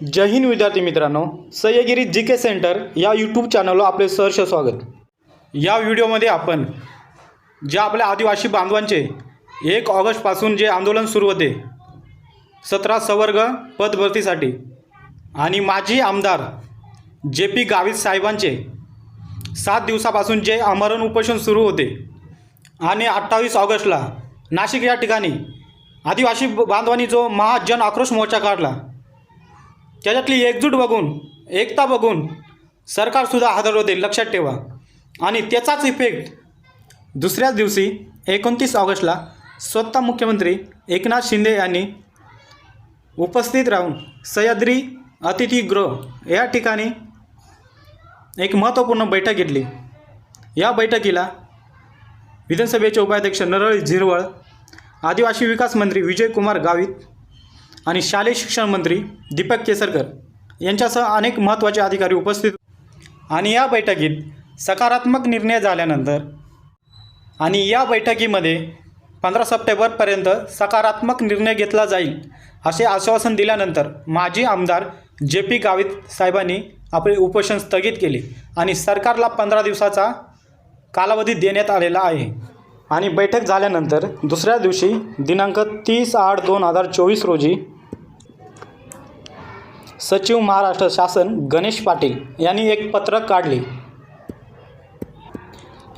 जय हिंद विद्यार्थी मित्रांनो सह्यगिरी जी के सेंटर या यूट्यूब चॅनलवर आपले सहर्ष स्वागत. या व्हिडिओमध्ये आपण ज्या आपल्या आदिवासी बांधवांचे एक ऑगस्टपासून जे आंदोलन सुरू होते सतरा सवर्ग पदभरतीसाठी आणि माजी आमदार जे पी गावित साहेबांचे सात दिवसापासून जे आमरण उपोषण सुरू होते आणि अठ्ठावीस ऑगस्टला नाशिक या ठिकाणी आदिवासी बांधवांनी जो महाजन आक्रोश मोर्चा काढला त्याच्यातली एकजूट बघून एकता बघून सरकारसुद्धा हादर होते लक्षात ठेवा. आणि त्याचाच इफेक्ट दुसऱ्याच दिवशी एकोणतीस ऑगस्टला स्वतः मुख्यमंत्री एकनाथ शिंदे यांनी उपस्थित राहून सह्याद्री अतिथीगृह या ठिकाणी एक महत्त्वपूर्ण बैठक घेतली. या बैठकीला विधानसभेचे उपाध्यक्ष नरळी झिरवळ आदिवासी विकास मंत्री विजयकुमार गावित आणि शालेय शिक्षण मंत्री दीपक केसरकर यांच्यासह अनेक महत्त्वाचे अधिकारी उपस्थित आणि या बैठकीत सकारात्मक निर्णय झाल्यानंतर आणि या बैठकीमध्ये पंधरा सप्टेंबरपर्यंत सकारात्मक निर्णय घेतला जाईल असे आश्वासन दिल्यानंतर माजी आमदार जे पी गावित साहेबांनी आपले उपोषण स्थगित केले आणि सरकारला पंधरा दिवसाचा कालावधी देण्यात आलेला आहे. आणि बैठक झाल्यानंतर दुसऱ्या दिवशी दिनांक तीस आठ दोन हजार चोवीस रोजी सचिव महाराष्ट्र शासन गणेश पाटील यांनी एक पत्रक काढले.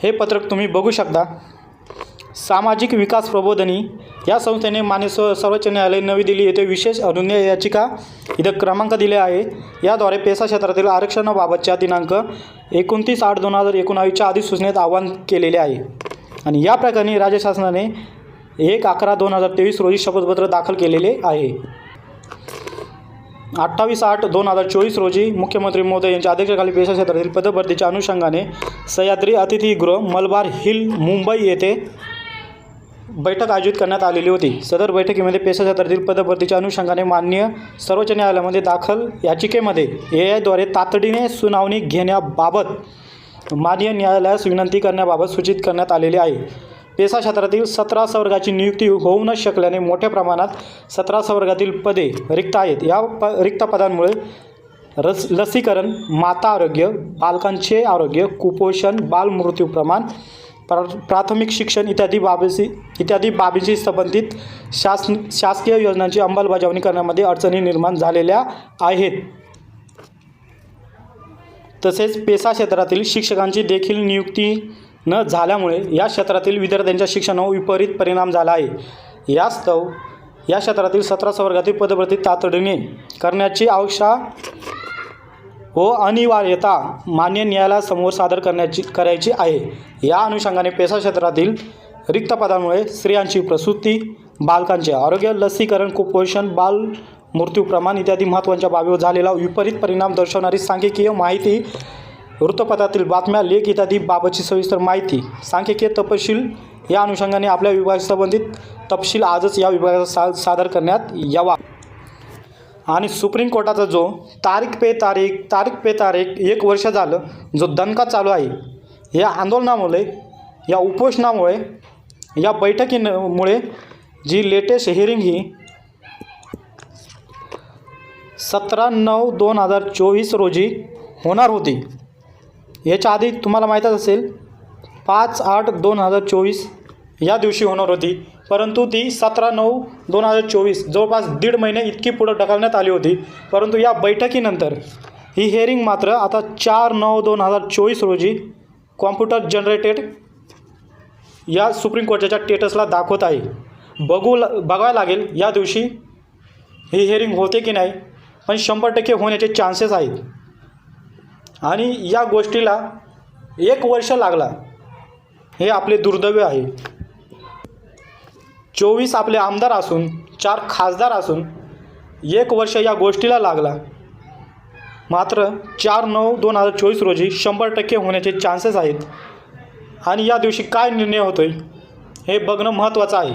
हे पत्रक तुम्ही बघू शकता. सामाजिक विकास प्रबोधनी या संस्थेने मान्य सर्वोच्च न्यायालय नवी दिल्ली येथे विशेष अनुज्ञा याचिका इथं क्रमांक दिले आहे. याद्वारे पेसा क्षेत्रातील आरक्षणाबाबतच्या दिनांक एकोणतीस आठ दोन हजार एकोणावीसच्या अधिसूचनेत आवाहन केलेले आहे. आणि या प्रकरणी राज्य शासनाने एक अकरा दोन हजार तेवीस रोजी शपथपत्र दाखल केलेले आहे. अठ्ठावीस आठ दोन हजार चोवीस रोजी मुख्यमंत्री मोदी यांच्या अध्यक्षतेखाली पेशा क्षेत्रातील पदभरतीच्या अनुषंगाने सह्याद्री अतिथीगृह मलबार हिल मुंबई येथे बैठक आयोजित करण्यात आलेली होती. सदर बैठकीमध्ये पेशा क्षेत्रातील पदभरतीच्या अनुषंगाने मान्य सर्वोच्च न्यायालयामध्ये दाखल याचिकेमध्ये ए आयद्वारे तातडीने सुनावणी घेण्याबाबत मान्य न्यायालयास विनंती करण्याबाबत सूचित करण्यात आलेली आहे. पेसा क्षेत्रातील सतरा संवर्गाची नियुक्ती होऊ न शकल्याने मोठ्या प्रमाणात सतरा संवर्गातील पदे रिक्त आहेत. या प रिक्त पदांमुळे रस लसीकरण माता आरोग्य बालकांचे आरोग्य कुपोषण बालमृत्यू प्रमाण प्रा प्राथमिक शिक्षण इत्यादी बाबीशी इत्यादी बाबीशी संबंधित शासन शासकीय योजनांची अंमलबजावणी करण्यामध्ये अडचणी निर्माण झालेल्या आहेत. तसेच पेसा क्षेत्रातील शिक्षकांची देखील नियुक्ती न झाल्यामुळे या क्षेत्रातील विद्यार्थ्यांच्या शिक्षणावर विपरीत परिणाम झाला आहे. यास्तव या क्षेत्रातील सतरा वर्गातील पदभरती तातडीने करण्याची आवश्यकता व अनिवार्यता मान्य न्यायालयासमोर सादर करण्याची करायची आहे. या अनुषंगाने पेसा क्षेत्रातील रिक्त पदांमुळे स्त्रियांची प्रसूती बालकांचे आरोग्य लसीकरण कुपोषण बाल मृत्यू प्रमाण इत्यादी महत्त्वाच्या बाबीवर झालेला विपरीत परिणाम दर्शवणारी सांख्यिकीय माहिती वृत्तपत्रातील बातम्या लेख इत्यादी बाबतची सविस्तर माहिती सांख्यिकीय तपशील या अनुषंगाने आपल्या विभागासंबंधित तपशील आजच या विभागात सा सादर करण्यात यावा. आणि सुप्रीम कोर्टाचा जो तारीख पे तारीख तारीख पे तारीख एक वर्ष झालं जो दणका चालू आहे या आंदोलनामुळे या उपोषणामुळे या बैठकीमुळे जी लेटेस्ट हिअरिंग ही सतरा नऊ दोन हजार चोवीस रोजी होणार होती. याच्या आधी तुम्हाला माहीतच असेल पाच आठ दोन हजार चोवीस या दिवशी होणार होती. परंतु ती सतरा नऊ दोन हजार चोवीस जवळपास दीड महिने इतकी पुढं ढकलण्यात आली होती. परंतु या बैठकीनंतर ही हेअरिंग मात्र आता चार नऊ दोन हजार चोवीस रोजी कॉम्प्युटर जनरेटेड या सुप्रीम कोर्टाच्या स्टेटसला दाखवत आहे. बघू बघावं लागेल या दिवशी ही हिअरिंग होते की नाही पण शंभर टक्के होण्याचे चान्सेस आहेत. आणि या गोष्टीला एक वर्ष लागला. हे आपले दुर्दैव आहे. चोवीस आपले आमदार असून चार खासदार असून एक वर्ष या गोष्टीला लागला. मात्र चार नऊ दोन हजार चोवीस रोजी शंभर टक्के होण्याचे चान्सेस आहेत. आणि या दिवशी काय निर्णय होतो आहे हे बघणं महत्त्वाचं आहे.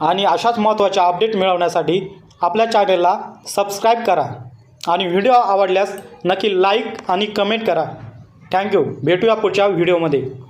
आणि अशाच महत्त्वाच्या अपडेट मिळवण्यासाठी आपल्या चॅनेलला सबस्क्राईब करा. आणि व्हिडिओ आवडल्यास नक्की लाईक आणि कमेंट करा. थँक्यू. भेटूया पुढच्या व्हिडिओमध्ये.